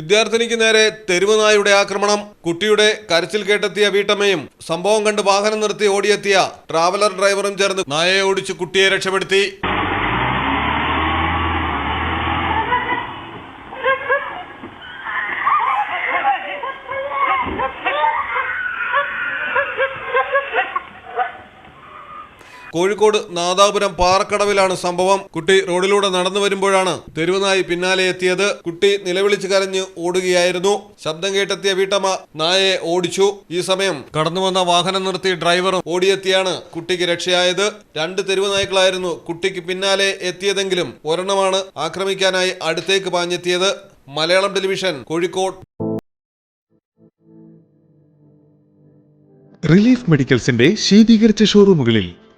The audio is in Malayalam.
വിദ്യാർത്ഥിനിക്ക് നേരെ തെരുവ് നായുടെ ആക്രമണം. കുട്ടിയുടെ കരച്ചിൽ കേട്ടെത്തിയ വീട്ടമ്മയും സംഭവം കണ്ട് വാഹനം നിർത്തി ഓടിയെത്തിയ ട്രാവലർ ഡ്രൈവറും ചേർന്ന് നായയെ ഓടിച്ച് കുട്ടിയെ രക്ഷപ്പെടുത്തി. കോഴിക്കോട് നാദാപുരം പാറക്കടവിലാണ് സംഭവം. കുട്ടി റോഡിലൂടെ നടന്നു വരുമ്പോഴാണ് തെരുവുനായി പിന്നാലെ എത്തിയത്. കുട്ടി നിലവിളിച്ച് കരഞ്ഞ് ഓടുകയായിരുന്നു. ശബ്ദം കേട്ടെത്തിയ വീട്ടമ്മ നായയെ ഓടിച്ചു. ഈ സമയം കടന്നു വന്ന വാഹനം നിർത്തി ഡ്രൈവറും ഓടിയെത്തിയാണ് കുട്ടിക്ക് രക്ഷയായത്. രണ്ട് തെരുവ് നായ്ക്കളായിരുന്നു കുട്ടിക്ക് പിന്നാലെ എത്തിയതെങ്കിലും ഒരെണ്ണമാണ് ആക്രമിക്കാനായി അടുത്തേക്ക് പാഞ്ഞെത്തിയത്. മലയാളം ടെലിവിഷൻ കോഴിക്കോട്. റിലീഫ് മെഡിക്കൽസിന്റെ ശീതീകരിച്ച ഷോറൂമുകളിൽ